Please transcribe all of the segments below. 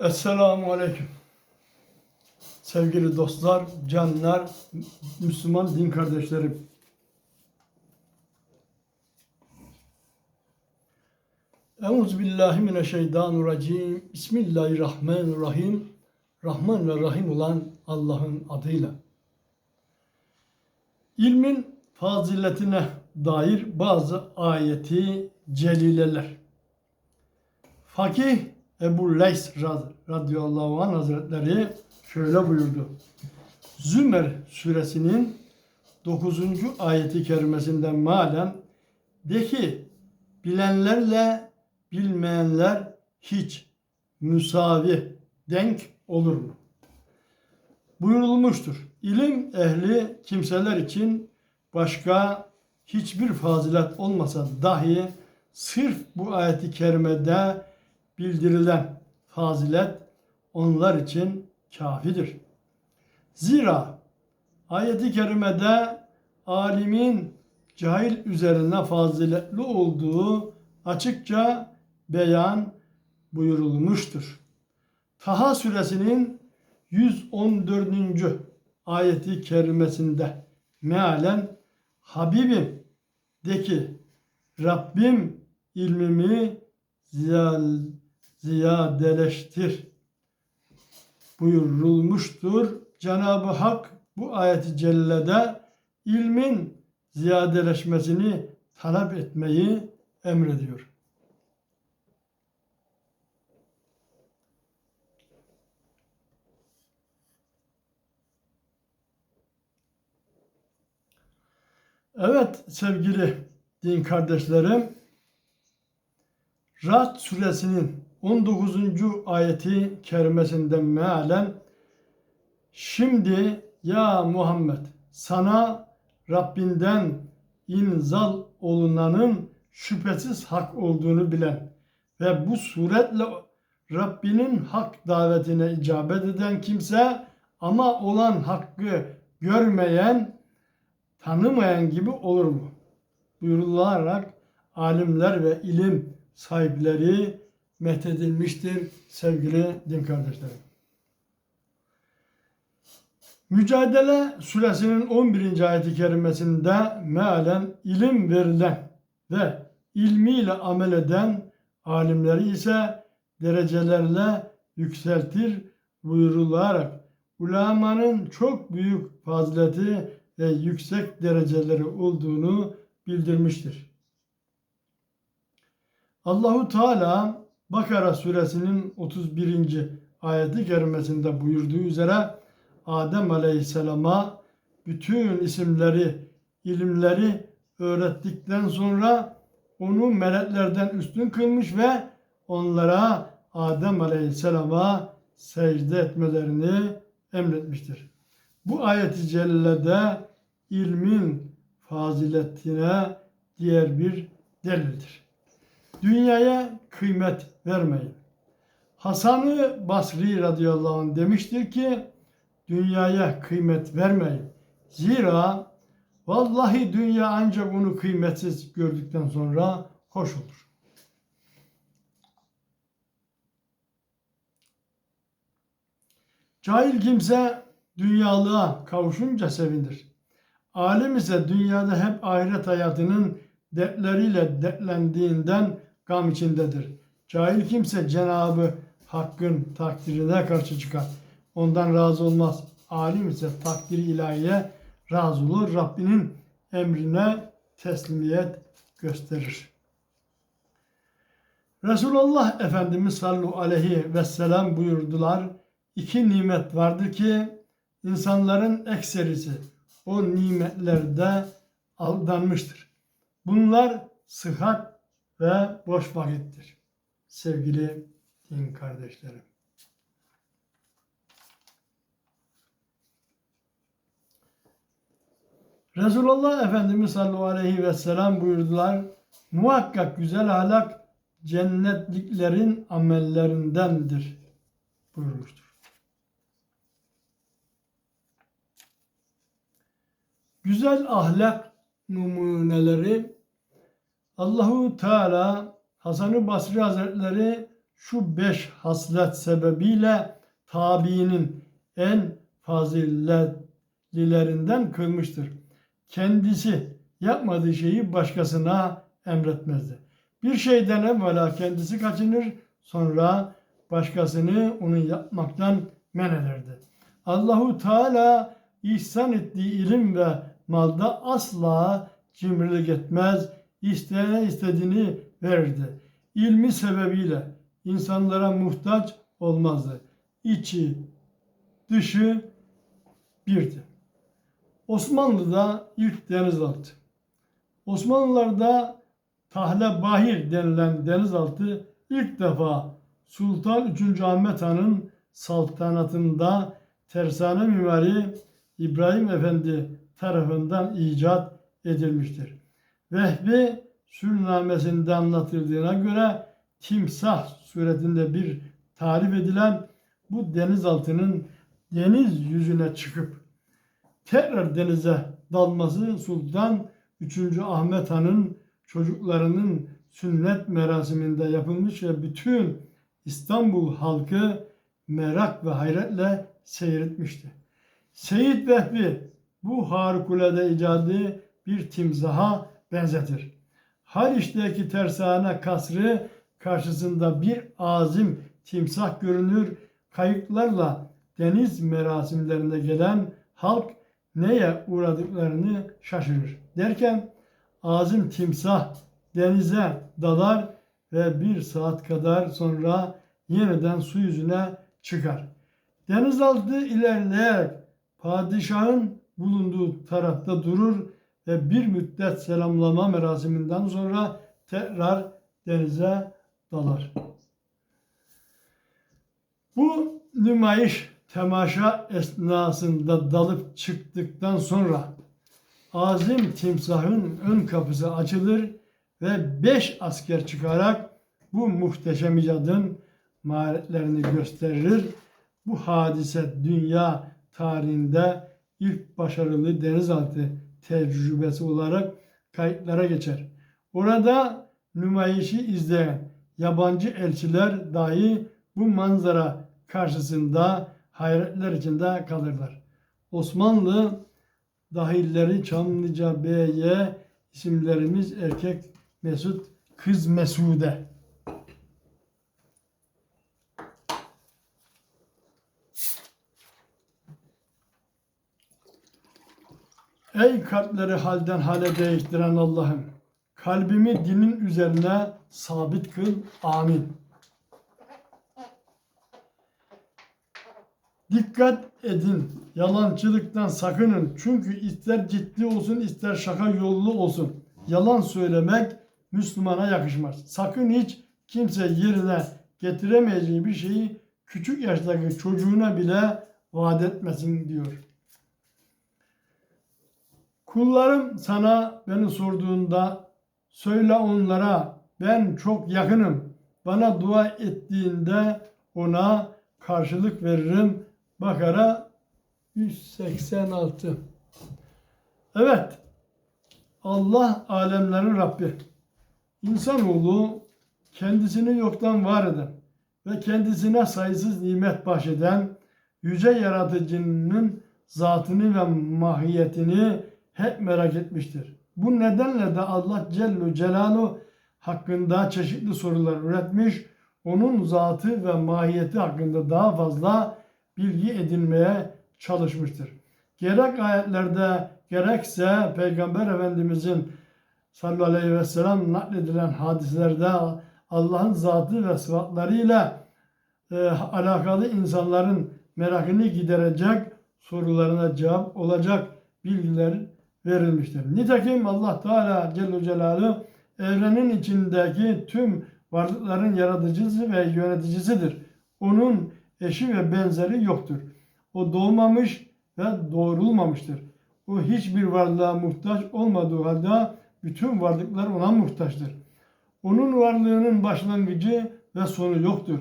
Esselamu Aleyküm. Sevgili dostlar, canlar, Müslüman din kardeşlerim. Euzubillahimineşşeytanirracim. Bismillahirrahmanirrahim. Rahman ve Rahim olan Allah'ın adıyla. İlmin faziletine dair bazı ayeti celileler. Fakih Ebu Leys rad- radıyallahu anh hazretleri şöyle buyurdu. Zümer suresinin 9. ayeti kerimesinden malen de ki bilenlerle bilmeyenler hiç müsavi denk olur mu? Buyurulmuştur. İlim ehli kimseler için başka hiçbir fazilet olmasa dahi sırf bu ayeti kerimede bildirilen fazilet onlar için kafidir. Zira ayeti kerimede alimin cahil üzerine faziletli olduğu açıkça beyan buyurulmuştur. Taha suresinin 114. ayeti kerimesinde mealen Habibim de ki Rabbim ilmimi ziyal, ziyadeleştir buyurulmuştur. Cenab-ı Hak bu ayeti cellede ilmin ziyadeleşmesini talep etmeyi emrediyor. Evet sevgili din kardeşlerim, Ra'd suresinin 19. ayeti kerimesinden mealen Şimdi ya Muhammed sana Rabbinden inzal olunanın şüphesiz hak olduğunu bilen ve bu suretle Rabbinin hak davetine icabet eden kimse ama olan hakkı görmeyen, tanımayan gibi olur mu? Buyurularak alimler ve ilim sahipleri methedilmiştir sevgili din kardeşlerim. Mücadele suresinin 11. ayeti kerimesinde mealen ilim verilen ve ilmiyle amel eden alimleri ise derecelerle yükseltir buyurularak ulemanın çok büyük fazileti ve yüksek dereceleri olduğunu bildirmiştir. Allahu Teala Bakara suresinin 31. ayeti kerimesinde buyurduğu üzere Adem Aleyhisselam'a bütün isimleri, ilimleri öğrettikten sonra onu meleklerden üstün kılmış ve onlara Adem Aleyhisselam'a secde etmelerini emretmiştir. Bu ayet-i cellede ilmin faziletine diğer bir delildir. Dünyaya kıymet vermeyin. Hasan-ı Basri radıyallahu anh demiştir ki dünyaya kıymet vermeyin. Zira vallahi dünya ancak onu kıymetsiz gördükten sonra hoş olur. Cahil kimse dünyalığa kavuşunca sevinir. Alim ise dünyada hep ahiret hayatının dertleriyle dertlendiğinden gam içindedir. Cahil kimse Cenabı Hakk'ın takdirine karşı çıkar. Ondan razı olmaz. Alim ise takdir ilahiye razı olur. Rabbinin emrine teslimiyet gösterir. Resulullah Efendimiz sallallahu aleyhi ve sellem buyurdular. İki nimet vardır ki insanların ekserisi o nimetlerde aldanmıştır. Bunlar sıhhat ve boş vakittir. Sevgili din kardeşlerim. Resulullah Efendimiz sallallahu aleyhi ve sellem buyurdular. Muhakkak güzel ahlak cennetliklerin amellerindendir buyurmuştur. Güzel ahlak numuneleri Allahu Teala Hasan-ı Basri Hazretleri şu beş haslet sebebiyle tabiinin en faziletlilerinden kılmıştır. Kendisi yapmadığı şeyi başkasına emretmezdi. Bir şeyden evvela kendisi kaçınır, sonra başkasını onu yapmaktan men ederdi. Allahu Teala ihsan ettiği ilim ve malda asla cimrilik etmez, isteyene istediğini verirdi. İlmi sebebiyle insanlara muhtaç olmazdı. İçi, dışı birdi. Osmanlı'da ilk denizaltı. Osmanlılar'da Tahle Bahir denilen denizaltı ilk defa Sultan 3. Ahmet Han'ın saltanatında tersane mimari İbrahim Efendi tarafından icat edilmiştir. Vehbi Sürnamesinde anlatıldığına göre timsah suretinde bir tarif edilen bu denizaltının deniz yüzüne çıkıp tekrar denize dalması Sultan 3. Ahmet Han'ın çocuklarının sünnet merasiminde yapılmış ve bütün İstanbul halkı merak ve hayretle seyretmişti. Seyit Vehbi bu harikulade icadı bir timsaha benzetir. Haliç'teki tersane kasrı karşısında bir azim timsah görünür. Kayıklarla deniz merasimlerinde gelen halk neye uğradıklarını şaşırır. Derken azim timsah denize dalar ve bir saat kadar sonra yeniden su yüzüne çıkar. Denizaltı ilerleyerek padişahın bulunduğu tarafta durur ve bir müddet selamlama merasiminden sonra tekrar denize dalar. Bu nümayiş temaşa esnasında dalıp çıktıktan sonra azim timsahın ön kapısı açılır ve beş asker çıkarak bu muhteşem icadın maharetlerini gösterir. Bu hadise dünya tarihinde ilk başarılı denizaltı tecrübesi olarak kayıtlara geçer. Orada nümayişi izleyen yabancı elçiler dahi bu manzara karşısında hayretler içinde kalırlar. Osmanlı dahilleri Çamlıca Bey'e isimlerimiz erkek Mesut, kız Mesude. Ey kalpleri halden hale değiştiren Allah'ım, kalbimi dinin üzerine sabit kıl. Amin. Dikkat edin, yalancılıktan sakının. Çünkü ister ciddi olsun ister şaka yollu olsun. Yalan söylemek Müslümana yakışmaz. Sakın hiç kimse yerine getiremeyeceği bir şeyi küçük yaştaki çocuğuna bile vaat etmesin diyor. Kullarım sana beni sorduğunda söyle onlara ben çok yakınım. Bana dua ettiğinde ona karşılık veririm. Bakara 186. Evet. Allah alemlerin Rabbi. İnsanoğlu kendisini yoktan var eden ve kendisine sayısız nimet bahşeden yüce yaratıcının zatını ve mahiyetini hep merak etmiştir. Bu nedenle de Allah Celle Celaluhu hakkında çeşitli sorular üretmiş, onun zatı ve mahiyeti hakkında daha fazla bilgi edinmeye çalışmıştır. Gerek ayetlerde gerekse Peygamber Efendimizin sallallahu aleyhi ve sellem nakledilen hadislerde Allah'ın zatı ve sıfatlarıyla e, alakalı insanların merakını giderecek sorularına cevap olacak bilgiler verilmiştir. Nitekim Allah Teala Celle Celaluhu evrenin içindeki tüm varlıkların yaratıcısı ve yöneticisidir. Onun eşi ve benzeri yoktur. O doğmamış ve doğrulmamıştır. O hiçbir varlığa muhtaç olmadığı halde bütün varlıklar ona muhtaçtır. Onun varlığının başlangıcı ve sonu yoktur.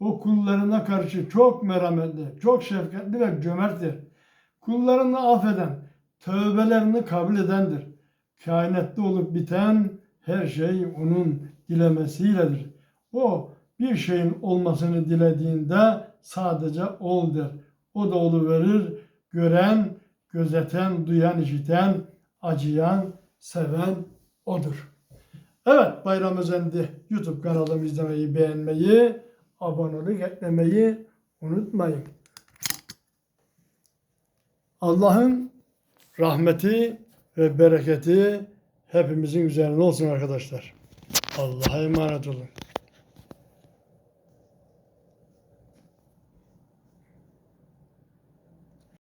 O kullarına karşı çok merhametli, çok şefkatli ve cömerttir. Kullarını affeden, tövbelerini kabul edendir. Kainatta olup biten her şey onun dilemesiyledir. O Bir şeyin olmasını dilediğinde sadece ol der. O da oluverir. Gören, gözeten, duyan, işiten, acıyan, seven odur. Evet Bayram Özendi YouTube kanalımı izlemeyi, beğenmeyi, abonelik eklemeyi unutmayın. Allah'ın rahmeti ve bereketi hepimizin üzerine olsun arkadaşlar. Allah'a emanet olun.